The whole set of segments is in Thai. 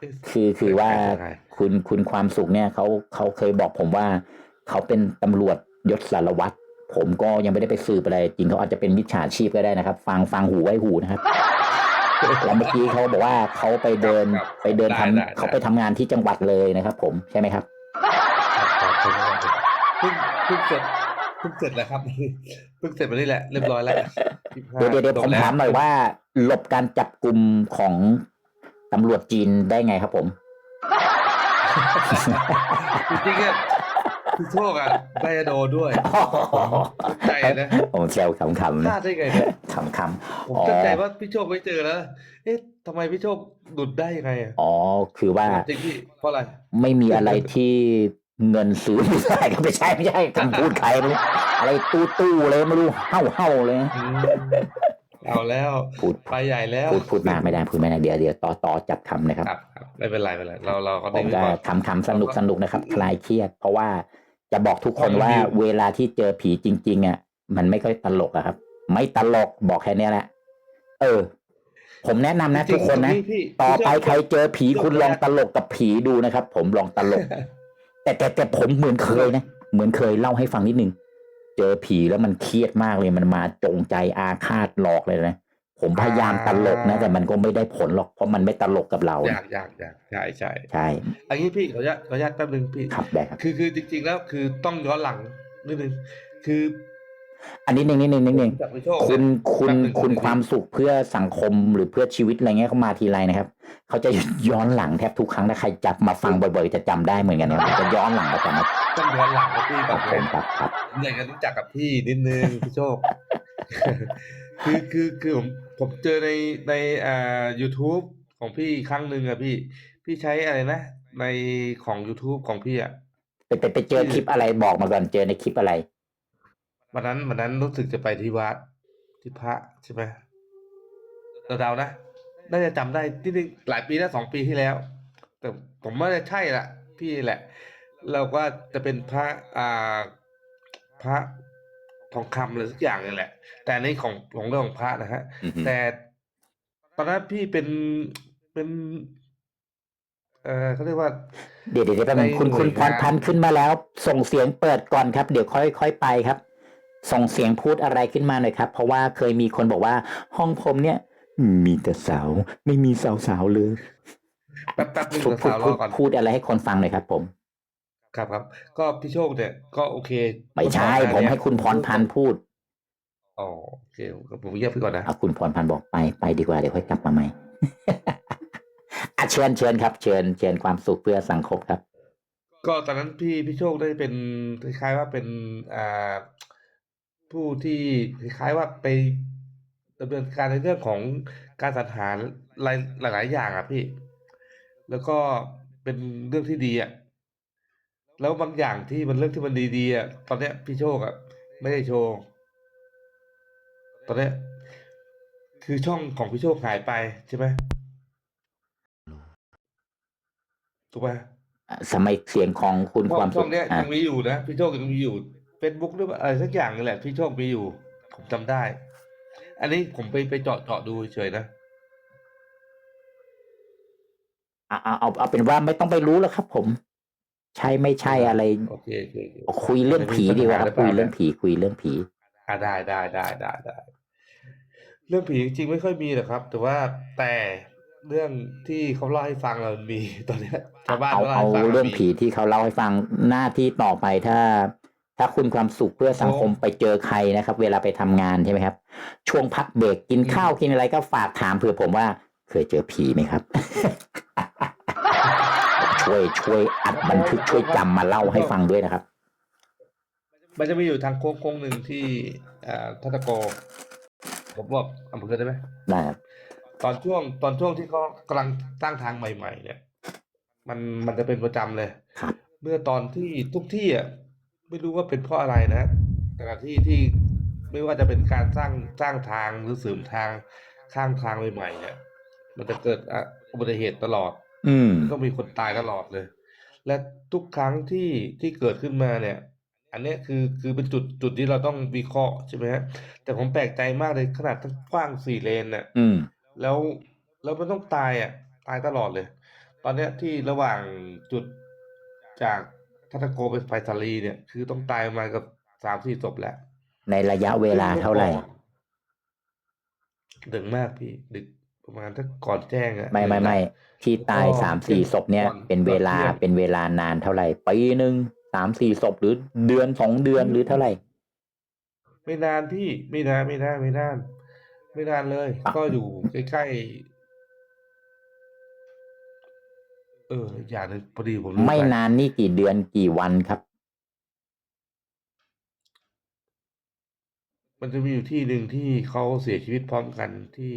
เอ๊ะคือคือว่ายังไงคุณคุณความสุขเนี่ยเขาเขาเคยบอกผมว่าเขาเป็นตำรวจยศสารวัตรผมก็ยังไม่ได้ไปสืบอะไรจริงเขาอาจจะเป็นมิจฉาชีพก็ได้นะครับ ฟังฟังหูไว้หูนะครับแล้วเมื่อกี้เขาบอกว่าเขาไปเดินครับไปเดินทำได้ได้เขาไปทำงานที่จังหวัดเลยนะครับ ผมใช่ไหมครับครับครับเพิ่งเพิ่งเสร็จเพิ่งเสร็จแล้วครับเพิ่งเสร็จมานี่แหละเรียบร้อยแล้วเดี๋ยวเดี๋ยวเดี๋ยวจผบมแล้วถามหน่อยว่า หลบการจับกลุ่มของ ตำรวจจีนได้ไงครับผม จริงๆอะพี่โชคอะได้จะโดนด้วยใจนะ ผมแซวขำๆพลานะดได้ไงเนี่ยขำๆผมตั้งใจว่าพี่โชคไม่เจอแล้ว เอ๊ะทำไมพี่โชคหลุดได้ยังไงอะอ๋อ คือว่าจริงพี่เพราะอะไร ไม่มีอะไรที่เงินซื้อไม่ได้ก็ไม่ใช่ไม่ใช่คำพูดใครไม่รู้อะไรตู้ตู้ๆเลยไม่รู้เห่าเห่าๆเลย อืม เอาแล้วพูดไปใหญ่แล้วพูดพูดมากไม่ได้พูดไม่ได้เดี๋ยวเดี๋ยวต่อต่อจับคำนะครับครับครับไม่เป็นไรไม่เป็นไรเราเราก็ผได้มไว้ก็ก่อนคำคำสนุกสนุกนะครับ คลายเครียด เพราะว่าจะบอกทุกคนความว่าดีเวลาที่เจอผีจริง ๆ อะ มันไม่ค่อยตลกอะครับ ไม่ตลกบอกแค่เนี้ยแหละ เออ ผมแนะนำนะจริทุงกๆคนนะพี่พี่ต่อไปพี่โชใครเจอผีพี่โชคุณลองแรกตลกกับผีดูนะครับ ผมลองตลก แต่แต่แต่ผมเหมือนเคยนะเหมือนเคยเล่าให้ฟังนิดนึง เจอผีแล้วมันเครียดมากเลยมันมาจงใจอาฆาตหลอกเลยนะ ผมพยายามตลกนะแต่มันก็ไม่ได้ผลหรอกเพราะมันไม่ตลกกับเราอยากอยากอยากใช่ใช่ใช่อันนี้พี่ขออนุญาตขออนุญาตแป๊บนึงพี่ครับได้ครับคือคือจริง ๆ แล้วคือต้องย้อนหลังนิดนึงคือ อันนี้นึงนิดนึงนิดนึงจากพี่โชคคุณเนี่ยคุณแป๊บหนึ่งคุณแป๊บหนึ่งความสุขเพื่อสังคมหรือเพื่อชีวิตอะไรเงี้ยเขามาทีไรนะครับ เขาจะย้อนหลังแทบทุกครั้งถ้าใครจับมาฟังบ่อยๆ จะจำได้เหมือนกันนะครับจะย้อนหลังประจำนะต้องย้อนหลังกับพี่คกัรับบผมครับครับอยากจะรู้จักกับพี่นิดนึงพี่โชค คือคือคือผมผมเจอในในอ่า YouTube ของพี่ครั้งหนึ่งอะพี่ พี่ใช้อะไรนะ ในของ YouTube ของพี่อะไปไปไปเจอคลิปอะไรบอกมาก่อนเจอในคลิปอะไร วันนั้นวันนั้นรู้สึกจะไปที่วัดที่พระใช่ไหมเดาๆนะน่าจะจำได้ที่นึงหลายปีแล้วสองปีที่แล้ว แต่ผมว่าจะใช่ละพี่แหละ เราก็จะเป็นพระอ่าพระทองคำอะไรสักอย่างนี่แหละ แต่อันนี้ของของเรื่องของพระนะฮะอือฮึแต่ตอนนั้นพี่เป็นเป็น เออเขาเรียกว่า เดี๋ยวเดี๋ยวเดี๋ยวแป๊บนึงในคุณคุณหน่พวยรงานพันธ์ขึ้นมาแล้ว ส่งเสียงเปิดก่อนครับ เดี๋ยวค่อยค่อยไปครับ ส่งเสียงพูดอะไรขึ้นมาหน่อยครับ เพราะว่าเคยมีคนบอกว่า ห้องผมเนี่ย มีแต่สาว ไม่มีสาวสาวๆเลยแป๊บแป๊บนึงพูดสาวพูรดอก่อนพูดอะไรให้คนฟังหน่อยครับ ผม ครับครับ ก็พี่โชคเนี่ย ก็โอเค ไม่ใช่คุณผมเนี่ยให้คุณพรพันธ์พูดอ๋อโอเคผมเงียบไปก่อนนะเอาคุณพรพันธ์บอกไปไปดีกว่าเดี๋ยวค่อยกลับมาใหม่อะเชิญเชิญครับ เชิญเชิญความสุขเพื่อสังคมครับ ก็ตอนนั้นพี่พี่โชคได้เป็นคล้ายๆว่าเป็นอ่า ผู้ที่คล้ายๆว่าไปดำเนินการในเรื่องของการสรรหาหลายหลายๆอย่างอะพี่ แล้วก็เป็นเรื่องที่ดีอะแล้วบางอย่างที่มันเรื่องที่มันดีๆอะตอนเนี้ยพี่โชคอะไม่ได้โชว์ตอนเนี้ยคือช่องของพี่โชคหายไปใช่ไหมถูกไหมสมัยเสียงของคุณช่คอวางมช่สุอขงเนี้ยอะยังมีอยู่นะพี่โชคยังมีอยู่ เฟซบุ๊กหรือว่าอะไรสักอย่างนี่แหละพี่โชคมีอยู่ ผมจำได้ อันนี้ผมไปไปเจาะเจาะดูเฉยๆนะ เอาเอาเอาเอาเป็นว่าไม่ต้องไปรู้แล้วครับ ผม ใช่ไม่ใช่อะไร โอเคโอเคโอเค คุยเรื่องผีดีกว่าครับไม่คุยมีปัญหาหรือเปล่าเรื่องผีคุยเรื่องผี อ่าได้ได้ได้ได้ได้เรื่องผีจริงๆไม่ค่อยมีหรอกครับ แต่ว่าแต่เรื่องที่เขาเล่าให้ฟังเรามีตอนเนี้ยชาวบ้านเอาเขาเล่าเอาให้ฟังเรื่องมี ผีที่เขาเล่าให้ฟังหน้าที่ต่อไปถ้า ถ้าคุณความสุขเพื่อสังคมไปเจอใครนะครับ เวลาไปทำงานใช่ไหมครับ ช่วงพักเบรกกินข้าวกินอะไรก็ฝากถามเผื่อผมว่า เคยเจอผีไหมครับ ช่วยช่วยอัดบันทึกช่วยจำมาเล่าให้ฟังด้วยนะครับ มันจะมีอยู่ทางโค้งโค้งหนึ่งที่อ่าทัตโกผมบอกอำเภอได้ไหมได้ครับตอนช่วงตอนช่วงที่เขากำลังตั้งทางใหม่ ๆ เนี่ย มันมันจะเป็นประจำเลยครับเมื่อตอนที่ทุกที่อะ ไม่รู้ว่าเป็นเพราะอะไรนะแต่ละที่ที่ไม่ว่าจะเป็นการสร้างสร้างทางหรือเสริมทางข้างทางใหม่ๆเนี่ยมันจะเกิดอะอุบัติเหตุตลอด อืมต้องมีคนตายตลอดเลย และทุกครั้งที่ที่เกิดขึ้นมาเนี่ย อันเนี้ยคือคือเป็นจุดจุดที่เราต้องวิเคราะห์ใช่ไหมฮะแต่ผมแปลกใจมากเลยขนาดทั้งกว้างสี่เลนเนี่ยอืมแล้วแล้วมันต้องตายอะ ตายตลอดเลยตตอนเนี้ยที่ระหว่างจุดจาก ทัตโกไปไฟสาลีเนี่ย คือต้องตายประมาณกับสามสี่ศพแล้ว ในระยะเวลาเท่าไหร่ ดึกมากพี่ ดึกประมาณถ้าก่อนแจ้งอะไม่ไม่ไม่ที่ตายแล้วก็สามสี่ศพเนี่ยก่อนเป็นเวลาก่อนเที่ยงเป็นเวลานานเท่าไหร่ปีหนึ่งสามสี่ศพหรือเดือนสองเดือนหรือเท่าไหร่ ไม่นานพี่ไม่นานไม่นานไม่นาน ไม่นานเลยอะก็อยู่ใกล้ๆ เอออย่างหนึงพอดีผมลืไม่ปนานนี่กี่เดือนกี่วันครับ มันจะมีอยู่ที่หนึ่งที่เขาเสียชีวิตพร้อมกันที่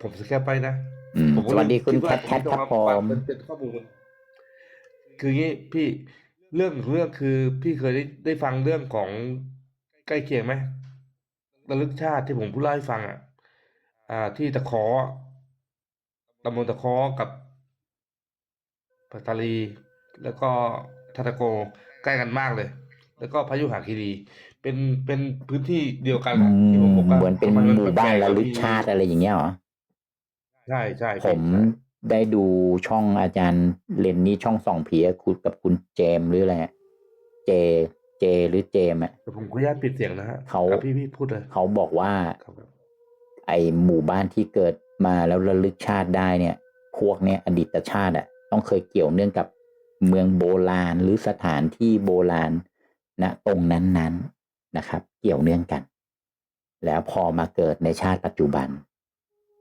ผมสแกปไปนะอืมผมก็สวัสดีคุณดแคว่าทแคทผมครับต้ผองเอามมันเป็นข้อมูล คืองี้พี่เรื่องเรื่องคือพี่เคยได้ได้ฟังเรื่องของใกล้เคียงไหมระลึกชาติที่ผมพูดเล่าให้ฟังอะ อ่า ที่ตะเคอ ตำบลตะเคอกับปัตตานีแล้วก็ทัตตะโกใกล้กันมากเลย แล้วก็พายุหาคีรี เป็นเป็นพื้นที่เดียวกันอือะที่ผมบอกมว่าเหมือนเป็นทำไหมู่บ้านแปลระกๆลึกชาติอะไรอย่างเงี้ยเหรอใช่ใช่ผพี่มใช่ได้ดูช่องอาจารย์เลนนี่ช่องส่องผีอะคุณกับคุณเจมส์หรืออะไรอะเจเจหรือเจมส์อะเดี๋ยวผมขออนุญาตปิดเสียงนะฮะเขาอะพี่พี่พูดเลยเขาบอกว่าครับไอหมู่บ้านที่เกิด มาแล้วระลึกชาติได้เนี่ย พวกเนี้ยอดีตชาติอะต้องเคยเกี่ยวเนื่องกับเมืองโบราณหรือสถานที่โบราณณตรงนั้นๆนะครับ เกี่ยวเนื่องกัน แล้วพอมาเกิดในชาติปัจจุบัน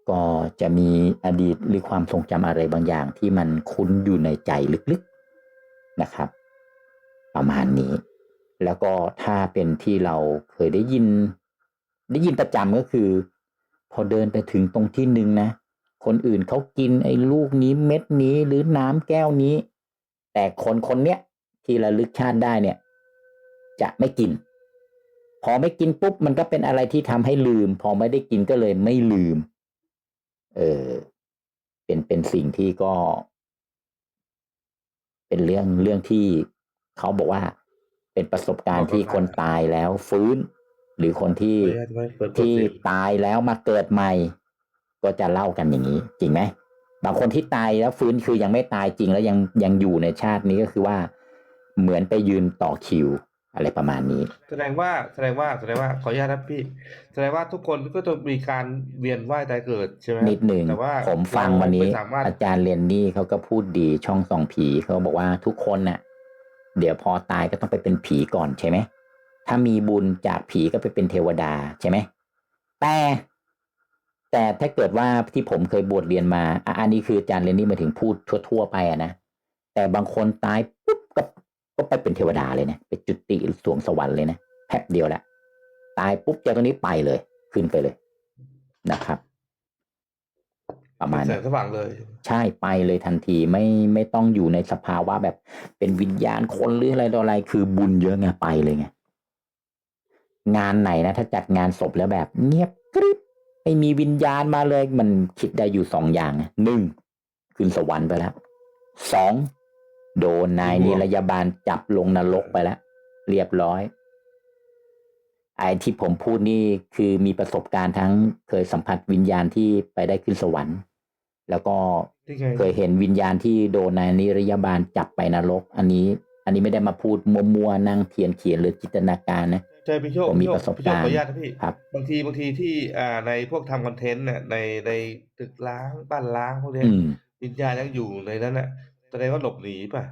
ก็จะมีอดีตหรือความทรงจำอะไรบางอย่างที่มันคุ้นอยู่ในใจลึกๆนะครับ ประมาณนี้ แล้วก็ถ้าเป็นที่เราเคยได้ยิน ได้ยินประจำก็คือ พอเดินไปถึงตรงที่หนึ่งนะ คนอื่นเขากินไอ้ลูกนี้เม็ดนี้หรือน้ำแก้วนี้ แต่คนคนเนี้ยที่ระลึกชาติได้เนี่ย จะไม่กิน พอไม่กินปุ๊บมันก็เป็นอะไรที่ทำให้ลืม พอไม่ได้กินก็เลยไม่ลืม เออ เป็นเป็นสิ่งที่ก็ เป็นเรื่องเรื่องที่เขาบอกว่า เป็นประสบการณ์ที่คนตายแล้วฟื้น หรือคนที่ขออนุญาตไว้เปิดเปิดที่เสียงตายแล้วมาเกิดใหม่ ก็จะเล่ากันอย่างนี้ จริงไหมบางคนที่ตายแล้วฟื้นคือยังไม่ตายจริงแล้วยังยังอยู่ในชาตินี้ก็คือว่า เหมือนไปยืนต่อคิว อะไรประมาณนี้ แสดงว่าแสดงว่าแสดงว่าขออนุญาตนะพี่แสดงว่าทุกคนก็จะมีการเวียนว่ายตายเกิดใช่ไหมนิดหนึ่งแต่ว่าผมฟังวันนี้เราไม่สามารถอาจารย์เรนนี่เขาก็พูดดีช่องส่องผีเขาบอกว่าทุกคนน่ะ เดี๋ยวพอตายก็ต้องไปเป็นผีก่อนใช่ไหม ถ้ามีบุญจากผีก็ไปเป็นเทวดาใช่ไหมแต่แต่ถ้าเกิดว่าที่ผมเคยบวชเรียนมาอะอันนี้คืออาจารย์เรนนี่มาถึงพูดทั่ว ๆ ไปอะนะแต่บางคนตายปุ๊บก็ก็ไปเป็นเทวดาเลยนะไปจุติสวงสวรรค์เลยนะแป๊บเดียวแหละตายปุ๊บจากตรงนี้ไปเลย ขึ้นไปเลยนะครับ ประมาณแสนี้งสว่างเลย ใช่ไปเลยทันทีไม่ไม่ต้องอยู่ในสภาวะแบบเป็นวิญญาณคนหรืออะไรต่ออะไร คือบุญเยอะไงไปเลยไง งานไหนนะ ถ้าจัดงานศพแล้วแบบ เงียบกริบไม่มีวิญญาณมาเลย มันคิดได้อยู่สองอย่างนะหนึ่งขึ้นสวรรค์ไปแล้วสองโดนนายนิรยาบาลจับลงนรกไปแล้ว เรียบร้อยไอ้ที่ผมพูดนี่คือมีประสบการณ์ทั้งเคยสัมผัสวิญญาณที่ไปได้ขึ้นสวรรค์ แล้วก็นี่ไงเคยเห็นวิญญาณที่โดนนายนิรยาบาลจับไปนรก อันนี้ อันนี้ไม่ได้มาพูดมัวๆนั่งเทียนเขียนหรือจินตนาการนะ ใช่พี่โชคผมมีพี่โชคประสบพี่โชคการณ์ขออนุญาตนะพี่ ครับ บางทีบางทีที่อ่าในพวกทำคอนเทนต์เนี่ยในในตึกล้างบ้านล้างพวกเนี้ยอืม วิญญาณยังอยู่ในนั้นน่ะแสดงว่าหลบหนีป่ะ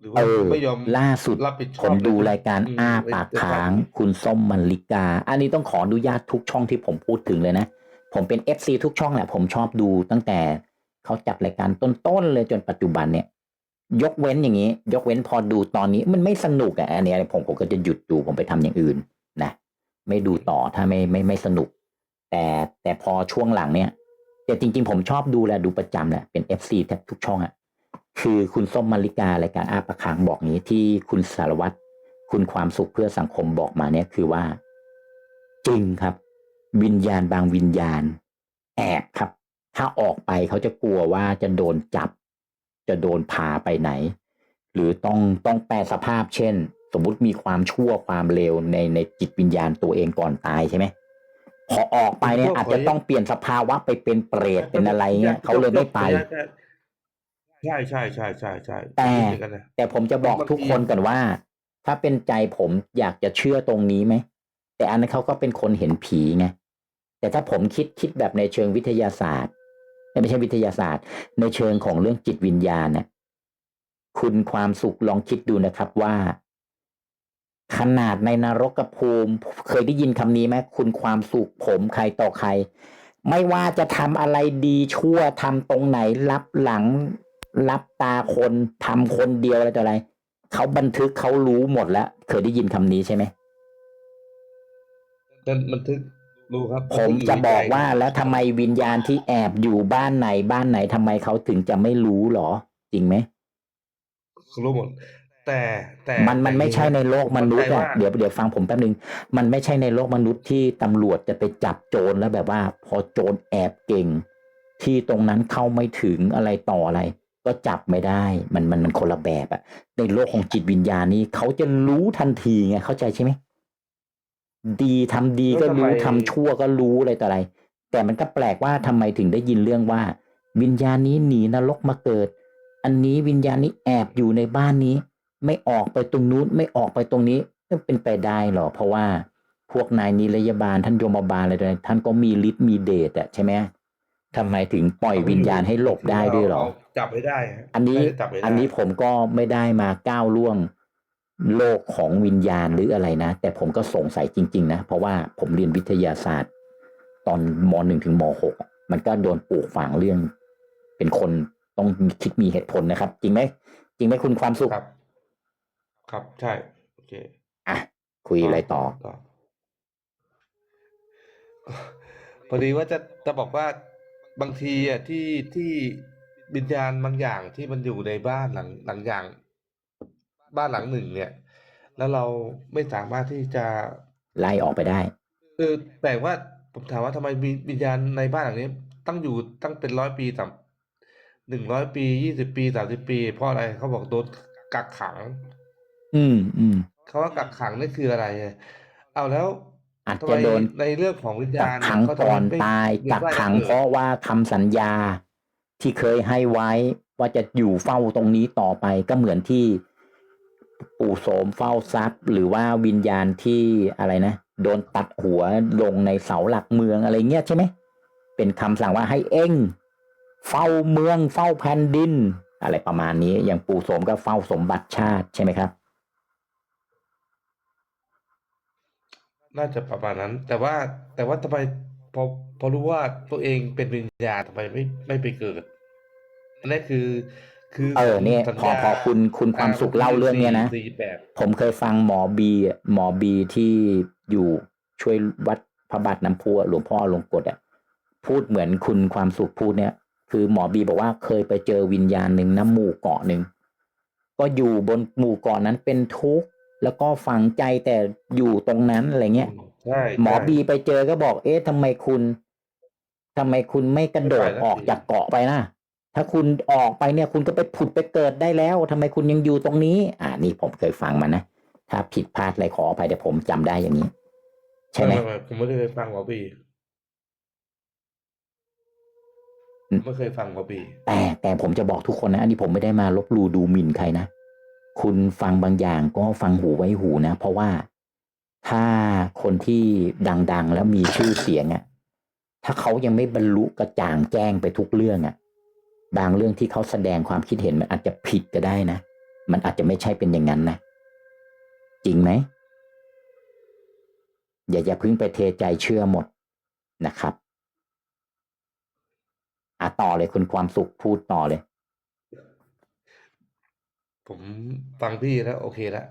หรือเอว่าอ ไม่ยอมล่าสุดรับผิดชผอบมดูในรายการอืมอ้าในปากในค้างนี้คุณส้มมันลิกา อันนี้ต้องขออนุญาตทุกช่องที่ผมพูดถึงเลยนะ ผมเป็นเอฟซีทุกช่องแหละ ผมชอบดูตั้งแต่เขาจัดรายการต้นๆเลยจนปัจจุบันเนี่ย ยกเว้นอย่างนี้ ยกเว้นพอดูตอนนี้มันไม่สนุกอะอันนี้ผมผมก็จะหยุดดูผมไปทำอย่างอื่นนะไม่ดูต่อถ้าไม่ไม่ไม่สนุก แต่แต่พอช่วงหลังเนี่ยแต่จริง ๆ ผมชอบดูแลดูประจำแหละเป็นเอฟซีแทบทุกช่องอะคือคุณส้มมาริการายการอาประคางบอกนี้ที่คุณสารวัตรคุณความสุขเพื่อสังคมบอกมาเนี่ยคือว่า จริงครับ วิญญาณบางวิญญาณ แอบครับ ถ้าออกไปเขาจะกลัวว่าจะโดนจับ จะโดนพาไปไหน หรือต้องต้องแปลสภาพเช่น สมมุติมีความชั่วความเลวในในจิตวิญญาณตัวเองก่อนตายใช่ไหมพพอออกไปเนี่ยคุณโชคอาจจะขอต้องเปลี่ยนสภาวะไปเป็นเปรตเป็นอะไรเงี้ยเขาเลยไม่ไปใช่ใช่ใช่ใช่ใช่แต่คิดเหมือนกันนะแต่ผมจะบอกบางทีทุกคนกันว่า ถ้าเป็นใจผมอยากจะเชื่อตรงนี้ไหมแต่อันนั้นเขาก็เป็นคนเห็นผีไงแต่ถ้าผมคิดคิดแบบในเชิงวิทยาศาสตร์ ไม่ใช่วิทยาศาสตร์ ในเชิงของเรื่องจิตวิญญาณเนี่ยคุณความสุขลองคิดดูนะครับว่า ขนาดในนรกภูมิ เคยได้ยินคำนี้ไหมคุณความสุขผมใครต่อใคร ไม่ว่าจะทำอะไรดีชั่วทำตรงไหน รับหลัง รับตาคนทำคนเดียวอะไรต่ออะไรเขาบันทึกเขารู้หมดแล้ว เคยได้ยินคำนี้ใช่ไหมบันทึก รู้ครับผมบันทึจะยู่ในบอกใจว่าแล้วทำไมวิญญาณที่แอบอยู่บ้านไหนบ้านไหนทำไมเขาถึงจะไม่รู้หรอ จริงไหมรู้หมด แต่แต่มันมันไม่ใช่ในโลกมนุษย์เข้าอะใจว่าเดี๋ยวเดี๋ยวฟังผมแป๊บนึง มันไม่ใช่ในโลกมนุษย์ที่ตำรวจจะไปจับโจรแล้วแบบว่า พอโจรแอบเก่ง ที่ตรงนั้นเข้าไม่ถึงอะไรต่ออะไร ก็จับไม่ได้ มันมันมันคนละแบบอะในโลกของจิตวิญญาณนี้เขาจะรู้ทันทีไงเข้าใจใช่ไหม ดีทำดีก็รู้ทำชั่วก็รู้อะไรต่ออะไร แต่มันก็แปลกว่าทำไมถึงได้ยินเรื่องว่า วิญญาณนี้หนีนรกมาเกิด อันนี้วิญญาณนี้แอบอยู่ในบ้านนี้ ไม่ออกไปตรงนู้นไม่ออกไปตรงนี้มันเป็นไปได้หรอ เพราะว่าพวกนายนิรยาบาลท่านโยมบาลอะไรต่างๆท่านก็มีฤทธิ์มีเดชอะใช่ไหมทำไมถึงปล่อยวิญญาณให้หลบได้ด้วยหรอเาจับไม่ได้ฮะอันนี้ไม่ได้จับไม่ได้อันนี้ผมก็ไม่ได้มาก้าวล่วง โลกของวิญญาณหรืออะไรนะ แต่ผมก็สงสัยจริง ๆ นะ เพราะว่าผมเรียนวิทยาศาสตร์ ตอนมหนึ่งถึงมหกอะมันก็โดนปลูกฝังเรื่อง เป็นคนต้องคิดมีเหตุผลนะครับ จริงไหมจริงไหมคุณความสุขครับ ครับใช่โอเคอะคุยอะไรต่อต่อพอดีว่าจะจะบอกว่าบางทีอะที่ที่วิญญาณบางอย่างที่มันอยู่ในบ้านหลังหลังอย่าง บ้านหลังหนึ่งเนี่ย แล้วเราไม่สามารถที่จะไล่ออกไปได้เออแปลกว่าผมถามว่าทำไมวิวิญญาณในบ้านหลังนี้ ตั้งอยู่ตั้งเป็นร้อยปีต่ำหนึ่งร้อยปียี่สิบปีสามสิบปี เพราะอะไรเขาบอกโดนกักขัง อืมอืมเขาว่ากักขังนี่คืออะไรอะเอาแล้วอาจทำไมจะโดนในเรื่องของวิญกัญากณขังเขาทำก่ไมอนไม่ตายไม่กักไล่ขังกิดเพราะว่าคำสัญญาที่เคยให้ไว้ว่าจะอยู่เฝ้าตรงนี้ต่อไปก็เหมือนที่ ปู่โสมเฝ้าทรัพย์ หรือว่าวิญญาณที่อะไรนะ โดนตัดหัวลงในเสาหลักเมืองอะไรเงี้ยใช่ไหมเป็นคำสั่งว่าให้เอ็งเฝ้าเมืองเฝ้าแผ่นดิน อะไรประมาณนี้ อย่างปู่โสมก็เฝ้าสมบัติชาติใช่ไหมครับ น่าจะประมาณนั้น แต่ว่าแต่ว่าทำไมพอพอรู้ว่าตัวเองเป็นวิญญาณทำไมไม่ไม่ไปเกิดอันนี้คือ คือเออเนี่ยสัญพอญาพอคุณคุณความสุขเล่าเรื่องเนี้ยนะสี่แปดผมเคยฟังหมอบีอะหมอบีที่อยู่ช่วยวัดพระบาทน้ำพุอะหลวงพ่อลงกฎอะพูดเหมือนคุณความสุขพูดเนี่ย คือหมอบีบอกว่าเคยไปเจอวิญญาณหนึ่งน้ำหมู่เกาะหนึ่งก็อยู่บนหมู่เกาะนั้นเป็นทุกข์แล้วก็ฝังใจแต่อยู่ตรงนั้นอะไรเงี้ยใช่หมอใช่บีไปเจอก็บอก เอ๊ะทำไมคุณทำไมคุณไม่กระโดดไม่ไปแล้วออกจากเกาะไปนะ ถ้าคุณออกไปเนี่ยคุณก็ไปผุดไปเกิดได้แล้วทำไมคุณยังอยู่ตรงนี้ อ่านี่ผมเคยฟังมานะถ้าผิดพลาดอะไรขออภัยแต่ผมจำได้อย่างนี้ ใช่ไหมไม่ผมไม่ได้เคยฟังหมอบีอืมไม่เคยฟังหมอบีแต่แต่ผมจะบอกทุกคนนะอันนี้ผมไม่ได้มาลบหลู่ดูหมิ่นใครนะคุณฟังบางอย่างก็ฟังหูไว้หูนะ เพราะว่าถ้าคนที่ดัง ๆ แล้วมีชื่อเสียงอะ่ะ ถ้าเขายังไม่บรรลุกระจ่างแจ้งไปทุกเรื่องอะ่ะ บางเรื่องที่เขาแสดงความคิดเห็นมันอาจจะผิดก็ได้นะ มันอาจจะไม่ใช่เป็นอย่างนั้นนะ จริงไหม อย่าอย่าพิ่งไปเทใจเชื่อหมดนะครับอะต่อเลยคุณความสุขพูดต่อเลย ผมฟังพี่แล้ว โอเคแล้ว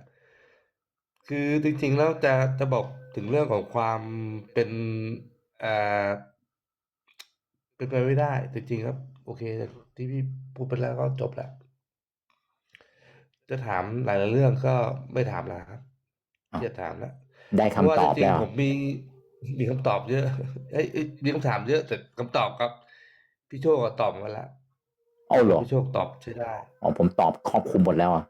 คือจริงๆแล้วจะจะบอกถึงเรื่องของความเป็นเอ่อเป็นไปไม่ได้ จริงๆครับ เคที่พี่พูดไปแล้วก็จบแล้วจะถามหลายๆเรื่องก็ไม่ถามแล้วครับอ้าวที่จะถามแล้วได้เพคำราะว่าตอบจริงแล้วๆผมมีมีคำตอบเยอะเอ้ยเอ้ยมีคำถามเยอะแต่คำตอบครับ พี่โชคก็ตอบมาแล้วเอาเหรอพี่โชคตอบใช่ได้อ๋อผมตอบครอบคลุมหมดแล้วอะ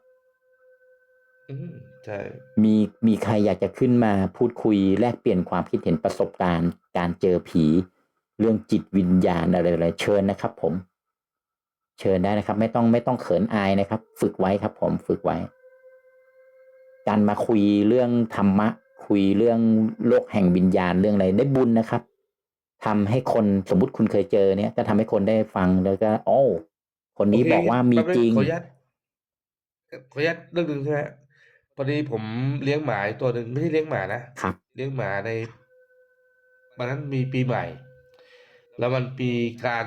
อืมใช่มีมีใครอยากจะขึ้นมาพูดคุยแลกเปลี่ยนความคิดเห็นประสบการณ์ การเจอผี เรื่องจิตวิญญาณอะไรอะไรเชิญนะครับผม เชิญได้นะครับ ไม่ต้องไม่ต้องเขินอายนะครับ ฝึกไว้ครับผมฝึกไว้ การมาคุยเรื่องธรรมะ คุยเรื่องโลกแห่งวิญญาณเรื่องอะไรได้บุญนะครับทำให้คนสมมุติคุณเคยเจอเนี่ยก็ทำให้คนได้ฟังแล้วก็โอ้คนนี้โเคบอกว่ามีแป๊บนึจริงขออนุญาตขออนุญาตเรื่องหนึ่งใช่ไหมพอดีผมเลี้ยงหมาอยู่ตัวหนึ่งไม่ใช่เลี้ยงหมานะครับเลี้ยงหมาในวันนั้นมีปีใหม่ แล้วมันปีการ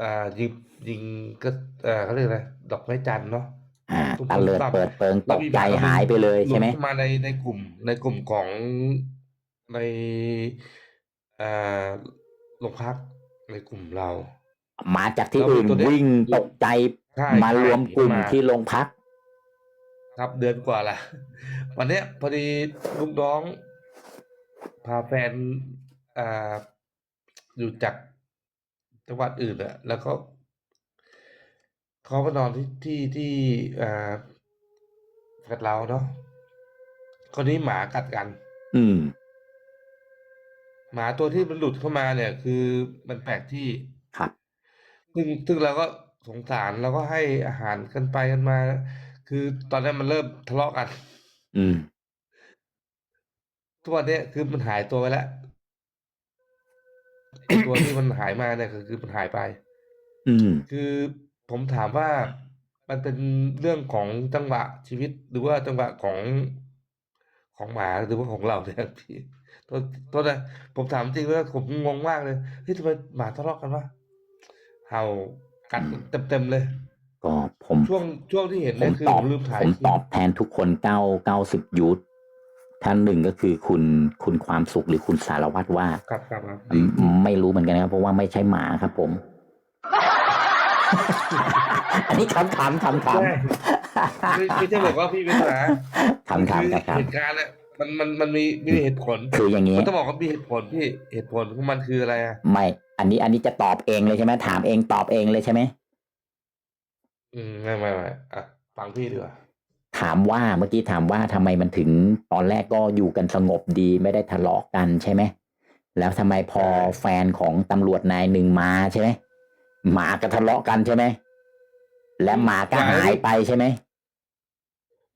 อ่ายิง ยิงก็เอ่อเขาเรียกอะไรดอกไม้จันทร์เนาะอ่าตุ้มตะเลิดตุ้มเปิดเปิงตแล้วกมีใจตัวนึ่งหายไปเลยใช่ไหมลุดเข้ามาในในกลุ่ม ในกลุ่มของในอ่าโรงพักในกลุ่มเรา มาจากที่แล้วมีอื่นตัวเนี้ยวิ่งตกใจใช่มาใช่รวมกลุ่มมาที่โรงพัก ครับเดือนกว่าละวันเนี้ยพอดีลูกน้อง พาแฟนอ่าอยู่จากจังหวัดอื่นอะแล้วก็ เขามานอนที่ที่ที่อ่ากับเราเนาะคนนี้หมากัดกัน อืม หมาตัวที่มันหลุดเข้ามาเนี่ย คือมันแปลกที่ครับ ซึ่งซึ่งเราก็สงสารเราก็ให้อาหารกันไปกันมา คือตอนนั้นมันเริ่มทะเลาะกัน อืม ทุกวันเนี้ยคือมันหายตัวไปแล้วไอ้ตัวที่มันหายมาเนี่ยคือคือมันหายไป อืม คือ ผมถามว่ามันเป็นเรื่องของจังหวะชีวิตหรือว่าจังหวะของของหมาหรือว่าของเราเนี่ยพี่โทษโทษนะผมถามจริงว่าผมงงมากเลยเฮ้ยทำไมหมาทะเลาะกันวะเห่ากัดเต็มๆเลย ก็ผมช่วงช่วงที่เห็นผเนี่ยมคือตผอบมลืมถ่ายผมคลิตปอบแทนทุกคนเก้าเก้าสิบยุทธท่านหนึ่งก็คือคุณคุณความสุขหรือคุณสารวัตรว่า ครับครับครับอืมไม่รู้เหมือนกันนะครับเพราะว่าไม่ใช่หมาครับผม อันนี้คำคำคำคใช่ไม่ไม่ใช่บอกว่าพี่เป็นหมาำคำคือคำครับคเหตุการณ์เนี่ยมันมันมันมีมีเหตุผลำคืออย่างนี้ มันต้องบอกว่ามีเหตุผลพี่เหตุผลของมันคืออะไรอะไม่ อันนี้อันนี้จะตอบเองเลยใช่ไหมถามเองตอบเองเลยใช่ไหม อืมไม่ไม่ไม่อะฟังพี่ดีกว่าถามว่าเมื่อกี้ถามว่าทำไมมันถึงตอนแรกก็อยู่กันสงบดีไม่ได้ทะเลาะกันใช่ไหม แล้วทำไมพอแฟนของตำรวจนายหนึ่งมาใช่ไหม หมาก็ทะเลาะกันใช่ไหมและหมาก็หายไปใช่ไหม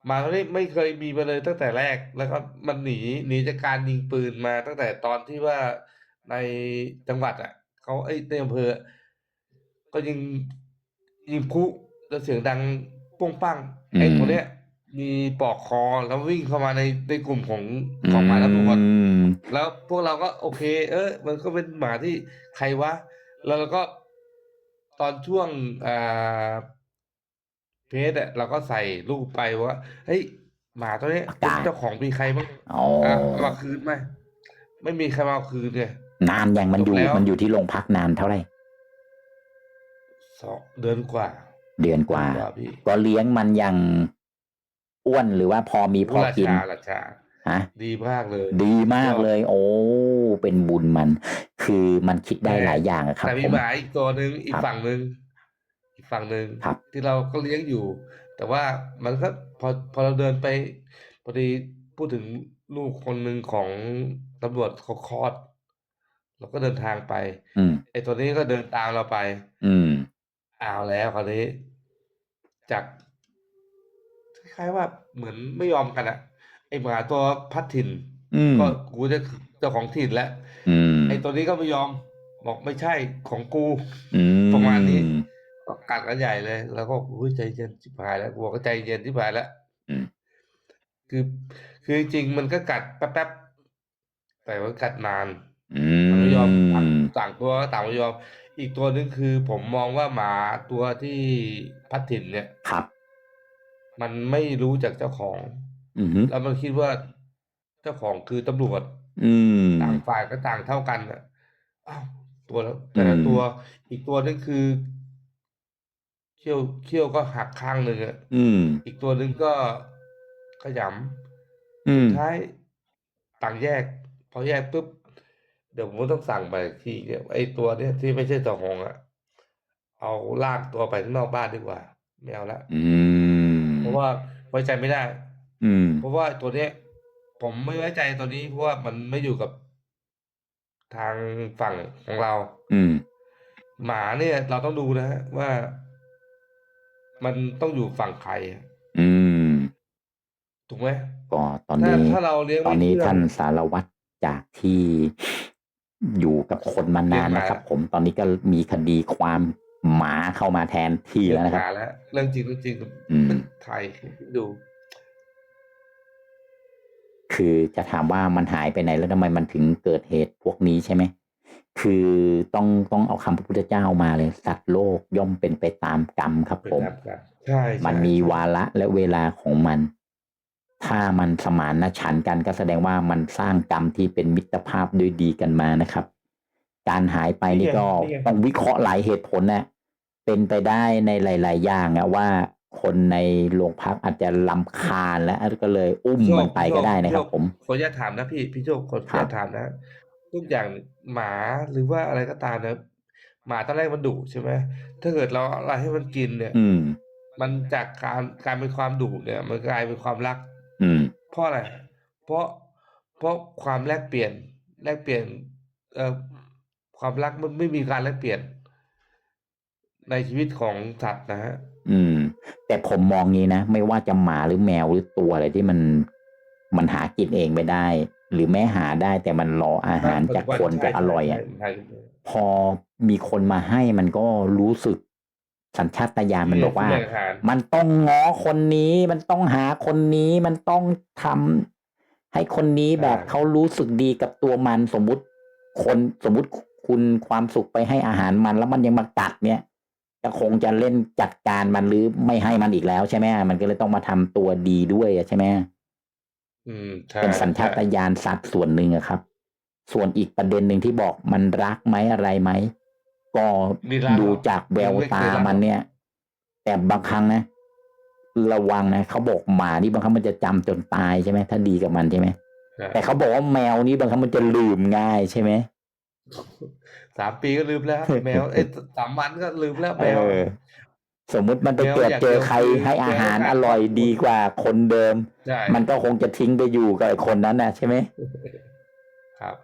หมาตัวนี้ไม่เคยมีมาเลยตั้งแต่แรกแล้วก็มันหนีหนีจากการยิงปืนมาตั้งแต่ตอนที่ว่าในจังหวัดอะเขาไอ้ในอำเภอ ก็ยิงยิงพลุแล้วเสียงดังปุ้งปังไอ้ตัวเนี้ยมีปอกคอแล้ววิ่งเข้ามาในในกลุ่มของของหมาตำรวจอืมแล้วพวกเราก็โอเค เออมันก็เป็นหมาที่ใครวะแล้วเราก็ ตอนช่วงอ่าเพจอะเราก็ใส่รูปไปว่าเฮ้ยหมาตัวนี้ประกาศ เจ้าของมีใครบ้างอ๋ออะเอามาคืนไหมไม่มีใครมาเอาคืนเลย นานยังมันอยู่จบแล้ว มันอยู่ที่โรงพักนานเท่าไหร่สองเดือนกว่าเดือนกว่า เดือนพี่ก็เลี้ยงมันอย่างอ้วนหรือว่าพอมีพอรากิน ชาราชา ฮะดีมากเลย ดีมากเลย โอ้ เป็นบุญมัน คือมันคิดได้หลายอย่างอะครับแต่มีผมหมาอีกตัวหนึ่งอีคกรับฝั่งหนึ่งอีกฝั่งหนึ่งครับที่เราก็เลี้ยงอยู่ แต่ว่ามันก็พอพอเราเดินไปพอดีพูดถึงลูกคนหนึ่งของตำรวจเขาคลอดเราก็เดินทางไปอืมไอ้ตัวนี้ก็เดินตามเราไป อืมเอาแล้วคราวนี้ จากคล้ายๆว่าเหมือนไม่ยอมกันอะ ไอ้หมาตัวพัดถิ่นอืมก็กูจะเจ้าของถิ่นแล้วอืมไอ้ตัวนี้ก็ไม่ยอม บอกไม่ใช่ของกู อืมประมาณนี้ ก็กัดกันใหญ่เลย แล้วก็อุ้ยใจเย็นชิบหายแล้วกลัวก็ใจเย็นชิบหายแล้วอืมคือ คือจริงๆมันก็กัดแป๊บๆแต่ว่ากัดนาน อืมันไม่ยอมต่างมต่างตัวก็ต่างไม่ยอม อีกตัวนึงคือผมมองว่าหมาตัวที่พัดถิ่นเนี่ย ครับ มันไม่รู้จักเจ้าของ อืมแล้วมันคิดว่า เจ้าของคือตำรวจ อืมต่างฝ่ายก็ต่างเท่ากันอะ อ้าว ตัวละแต่ละอืมตัวอีกตัวนึงคือ เขี้ยว เขี้ยวก็หักข้างหนึ่งอะอืม อีกตัวหนึ่งก็ขยอืำมสุดท้ายต่างแยก พอแยกปุ๊บ เดี๋ยวผมต้องสั่งไปอีกทีเนี่ย ไอ้ตัวเนี้ยที่ไม่ใช่เจ้าของอะเอาลากตัวไปข้างนอกบ้านดีกว่า ไม่เอาละอืมเพราะว่าไว้ใจไม่ได้ อืม เพราะว่าตัวเนี้ย ผมไม่ไว้ใจตัวนี้เพราะว่ามันไม่อยู่กับทางฝั่งของเรา อืม หมาเนี่ยเราต้องดูนะฮะว่ามันต้องอยู่ฝั่งใครอะอืม ถูกไหมก็ตอนถ้านี้ ถ้าเราเลี้ยงตอนไม่นี้เชื่อง ท่านสารวัตรจากที่อยู่กับคนมานานเลี้ยงหมา นะครับ ผมตอนนี้ก็มีคดีความหมาเข้ามาแทนที่แล้วนะครับหาแล้ว เรื่องจริงเรื่องจริงอืมไทยดู คือจะถามว่ามันหายไปไหนแล้วทำไมมันถึงเกิดเหตุพวกนี้ใช่ไหมคือต้องต้องเอาคำพระพุทธเจ้ามาเลย สัตว์โลกย่อมเป็นไปตามกรรมครับเป็นผมตามกันใช่ใช่มันมีใช่วาระและเวลาของมัน ถ้ามันสมานฉันท์กันก็แสดงว่ามันสร้างกรรมที่เป็นมิตรภาพด้วยดีกันมานะครับ การหายไปนี่ก็ต้องวิเคราะห์หลายเหตุผลนะเป็นไปได้ในหลาย ๆ อย่างอะว่า คนในโรงพักอาจจะลำคาญแล้วก็เลยอุ้มพี่โชมันไปก็ได้นะครับพี่โชผมขออนุญาตถามนะพี่พี่โชคขออครันุบญาตถามนะทุกอย่างหมาหรือว่าอะไรก็ตามนะหมาตอนแรกมันดุใช่ไหมถ้าเกิดเราเอาอะไรให้มันกินเนี่ย อืมมันจากการการเป็นความดุเนี่ย มันกลายเป็นความรัก อืมเพราะอะไร เพราะเพราะความแลกเปลี่ยนแลกเปลี่ยน เอ่อความรักมันไม่มีการแลกเปลี่ยน ในชีวิตของสัตว์นะฮะ อืม แต่ผมมองงี้นะ ไม่ว่าจะหมาหรือแมวหรือตัวอะไรที่มันมันหากินเองไม่ได้ หรือแม้หาได้แต่มันรออาหารจากคนจะอร่อยอะใช่ใช่ใช่พอมีคนมาให้มันก็รู้สึกสัญชาตญาณมันบอกว่าที่แบ่งอาหารมันต้องง้อคนนี้มันต้องหาคนนี้มันต้องทำให้คนนี้แบบเขารู้สึกดีกับตัวมันสมมุติคนสมมุติคุณความสุขไปให้อาหารมันแล้วมันยังมากัดเนี่ย จะคงจะเล่นจัดการมันหรือไม่ให้มันอีกแล้วใช่ไหมมันก็เลยต้องมาทำตัวดีด้วยอะใช่ไหมอืมใช่เป็นสัญชาตใช่ญาณสัตว์ส่วนหนึ่งอะครับ ส่วนอีกประเด็นหนึ่งที่บอกมันรักไหมอะไรไหมก็มีรักดูเหรอจากแววไม่เคยตารักมันเนี่ย แต่บางครั้งนะระวังนะเขาบอกหมานี่บางครั้งมันจะจำจนตายใช่ไหมถ้าดีกับมันใช่ไหมใช่แต่เขาบอกว่าแมวนี้บางครั้งมันจะลืมง่ายใช่ไหม สามปีก็ลืมแล้ว แมวเอ้ยสามวันก็ลืมแล้วแมเอวอสมมุติมันไปแมวเกิดอยากเจอเจอใครคือให้อาหารแมวอร่อยขาดดีกว่าคนเดิมใช่มันก็คงจะทิ้งไปอยู่กับไอ้คนนั้นนะใช่ไหมครับ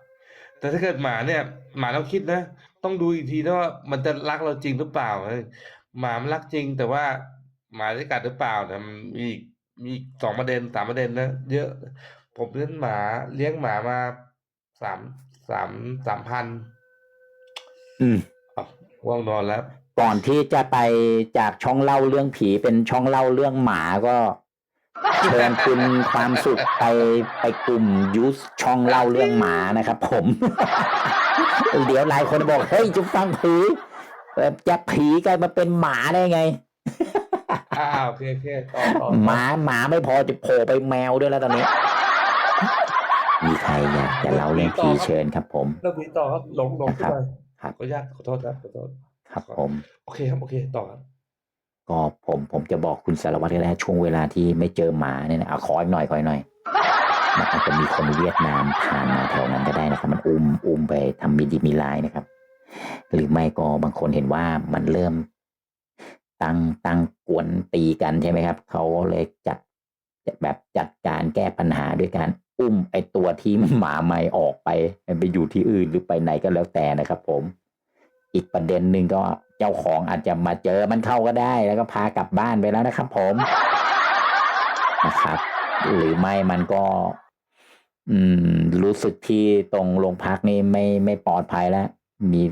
แต่ถ้าเกิดหมาเนี่ย หมาเราคิดนะ ต้องดูอีกทีนะว่ามันจะรักเราจริงหรือเปล่าเฮ้ยหมามันรักจริง แต่ว่าหมาจะกัดหรือเปล่าเนี่ยมันมีอีกมีอีกสองประเด็นสามประเด็นนะเยอะ ผมเลี้ยงหมาเลี้ยงหมามาสาม สามสามพันอืมอ้าวว่างนอนแล้ว ก่อนที่จะไปจากช่องเล่าเรื่องผีเป็นช่องเล่าเรื่องหมาก็เชิญคุณความสุขไปไปกลุ่มยูสช่องเล่าเรื่องหมานะครับผม เดี๋ยวหลายคนบอกเฮ้ยจะฟังผีเอ่อจะผีกลายมาเป็นหมาได้ไงอ้าวโอเคโอเคต่อต่อหมาหมาไม่พอจะโผล่ไปแมวด้วยแล้วตอนนี้มีใครอยาก จะเล่าเรื่องผีเชิญครับ ผมเรื่องผีต่อครับหลงหลงขึ้นไปครับขออนุญาตขอโทษครับขอโทษครับผมโอเคครับโอเคต่อครับก็ผมผมจะบอกคุณสารวัตรก็ได้ช่วงเวลาที่ไม่เจอหมาเนี่ยนะเอาขออีกหน่อยขออีกหน่อยมันอาจจะมีคนเวียดนามผ่านมาแถวนั้นก็ได้นะครับ มันอุ้มอุ้มไปทำมิดีมิลายนะครับ หรือไม่ก็บางคนเห็นว่ามันเริ่มตั้งตั้งกวนตีกันใช่ไหมครับ เขาเลยจัดแบบจัดการแก้ปัญหาด้วยการ อุ้มไอตัวที่หมาไม่ออกไปไปอยู่ที่อื่นหรือไปไหนก็แล้วแต่นะครับ ผม อีกประเด็นหนึ่งก็เจ้าของอาจจะมาเจอมันเข้าก็ได้ แล้วก็พากลับบ้านไปแล้วนะครับ ผมนะครับ หรือไม่มันก็ อืม รู้สึกที่ตรงโรงพักนี่ไม่ไม่ปลอดภัยแล้ว มี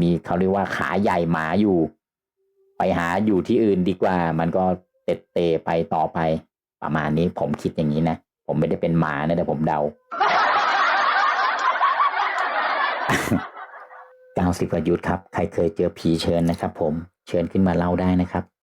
มีเขาเรียกว่าขาใหญ่หมาอยู่ ไปหาอยู่ที่อื่นดีกว่า มันก็เตะเตะไปต่อไป ประมาณนี้ผมคิดอย่างนี้นะ ผมไม่ได้เป็นหมานะแต่ผมเดาเก้าสิบประยุทธ์ครับ ใครเคยเจอผีเชิญนะครับ ผมเชิญขึ้นมาเล่าได้นะครับ